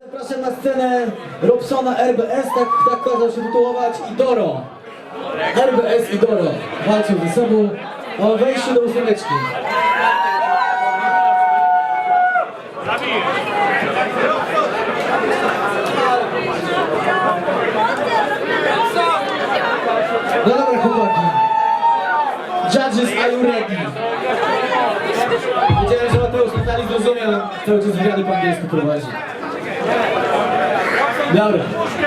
Zapraszam na scenę Robsona RBS, tak, tak kazał się tytułować, i Doro. RBS i Doro walczą ze sobą o wejście do ósemeczki. Cały czas wywiady po angielsku prowadzi. Dobra,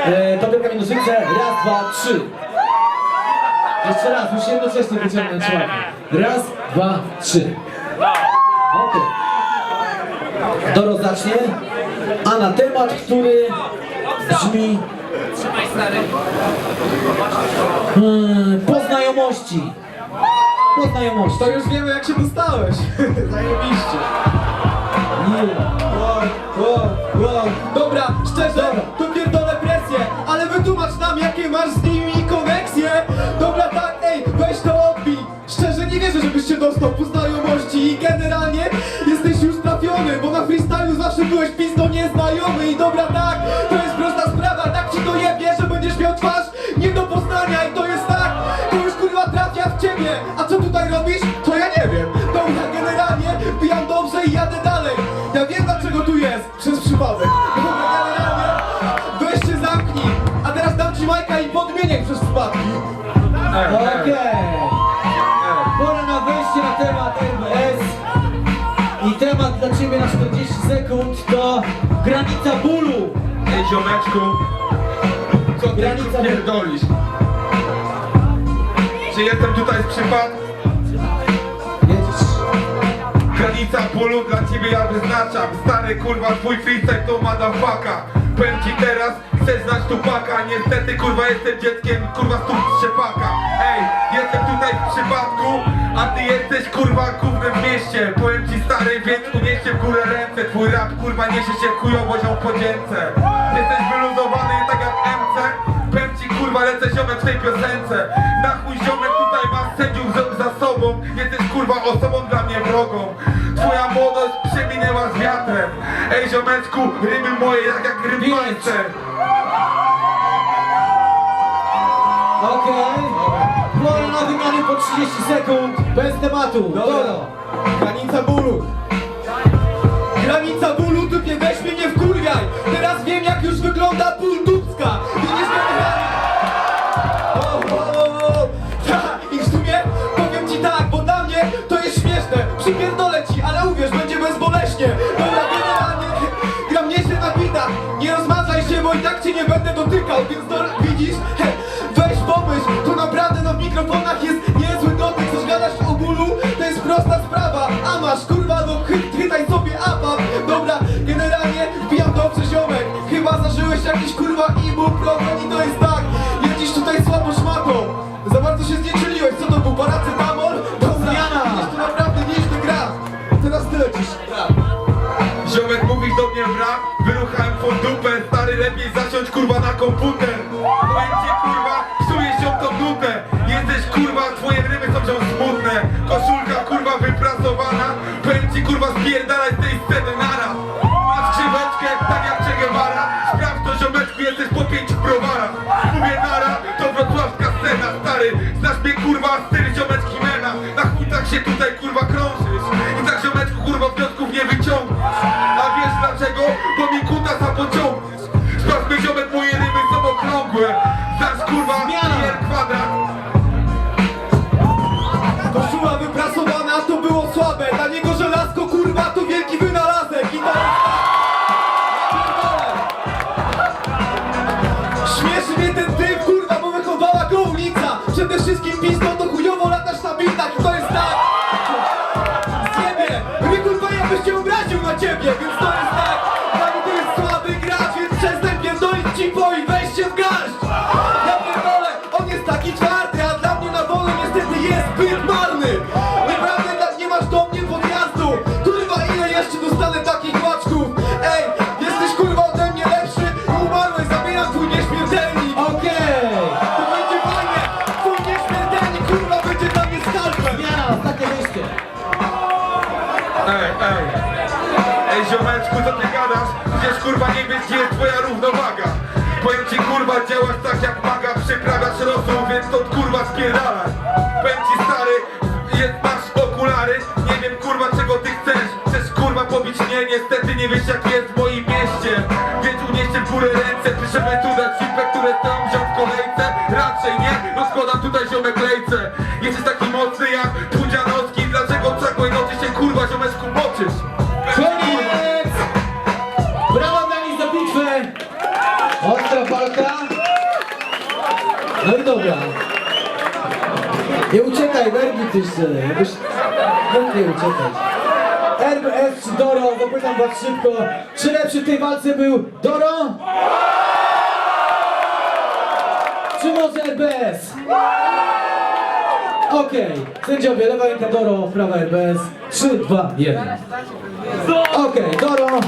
e, to wielka minuszyce, raz, dwa, trzy. Jeszcze raz, muszę jednocześnie wyciągnąć łapę. Raz, dwa, trzy. Okej. Doro zacznie, a na temat, który brzmi hmm, po znajomości. Po znajomości. To już wiemy jak się dostałeś. Zajebiście. Dobra, szczerze, to pierdolę presję, ale wytłumacz nam jakie masz z nimi koneksje. Dobra, tak, ej, weź to odbij. Szczerze nie wierzę, żebyś się dostał po znajomości i generalnie jesteś już trafiony, bo na freestylu zawsze byłeś pizdo nieznajomy i dobra, tak, ziomeczku, co ty tu pierdolisz? Czy jestem tutaj z przypadku? Granica bólu dla ciebie ja wyznaczam. Stary kurwa twój freestyle to motherfucka Powiem ci teraz, chcesz znać tupaka? Niestety kurwa jestem dzieckiem, kurwa stóp szczepaka Ej, jestem tutaj w przypadku A ty jesteś kurwa gównem w mieście. Powiem ci stary, więc unieście w górę Twój rap kurwa niesie się chujowością w podzięce Jesteś wyluzowany tak jak MC Powiem ci kurwa lecę ziomek w tej piosence Na chuj ziomek tutaj masz sędziów za, za sobą Jesteś kurwa osobą dla mnie wrogą Twoja młodość przeminęła z wiatrem Ej ziomeczku, ryby moje jak jak rybmańce Okej. Pora na wymiany po 30 sekund. Bez tematu. Doro. Granica bólu. Mnie nie wkurwiaj. Teraz wiem jak już wygląda ból dupska. Widzisz generalnie? O, o, o, o. Tak, i w sumie powiem ci tak, bo dla mnie to jest śmieszne. Przypierdolę ci, ale uwierz, będzie bezboleśnie. Dobra, generalnie gram nieźle na bitach. Nie rozmazaj się, bo i tak cię nie będę dotykał, więc to widzisz? Weź pomyśl, to naprawdę na mikrofonach jest niezły dotyk. Chcesz gadać o bólu? To jest prosta sprawa. A masz kurwa, jakiś kurwa ibuprofen i to jest tak. Jedziesz tutaj słabo szmatą. Za bardzo się znieczuliłeś, co to był paracetamol? Dobra, widzisz, to naprawdę nieźle gra. Teraz ty lecisz. Tak. Ziomek mówisz do mnie w rap Wyruchałem twą dupę Stary lepiej zasiądź kurwa na komputer ci kurwa, psujesz się tą nutę Jesteś kurwa, twoje ryby są wciąż smutne Koszulka kurwa wyprasowana Powiem ci kurwa spierdalaj pięciu browarach. Mówię nara, to wrocławska scena Stary, znasz mnie kurwa, styl ziomeczki mena. Na chuj tak się tutaj kurwa krążysz ten typ kurwa bo wychowała go ulica. Przede wszystkim pizdo to chujowo latasz na I to jest tak? Zjebie! Mnie kurwa ja byś cię obraził na ciebie Więc to jest tak. Dla mnie to jest słaby gracz Więc przestań pierdolić cipo i weź się w garść. Ja pierdolę On jest taki twardy A dla mnie na wolę niestety jest zbyt marny. Naprawdę tak nie masz do mnie podjazdu. Kurwa ile jeszcze dostanę dupsku, co ty gadasz? Przecież kurwa nie wiesz, gdzie jest twoja równowaga? Powiem ci kurwa, działasz tak jak maga Przyprawiasz rosół, więc to kurwa spierdalaj. Powiem ci stary, jest, masz okulary. Nie wiem kurwa czego ty chcesz. Chcesz kurwa pobić mnie, niestety nie wiesz jak jest w moim mieście. Więc unieście w górę ręce Piszemy tu na cipę, które tam wziął w kolejce. Raczej nie, rozkładam tutaj ziomek lejce No i dobra. Nie uciekaj, Wergi ty jeszcze. Jakbyś... No nie uciekać. RBS czy Doro? Zapytam was szybko. Czy lepszy w tej walce był Doro? Czy może RBS? Okej, sędziowie, lewa ręka Doro, prawa RBS. 3, 2, 1. Okej, Doro,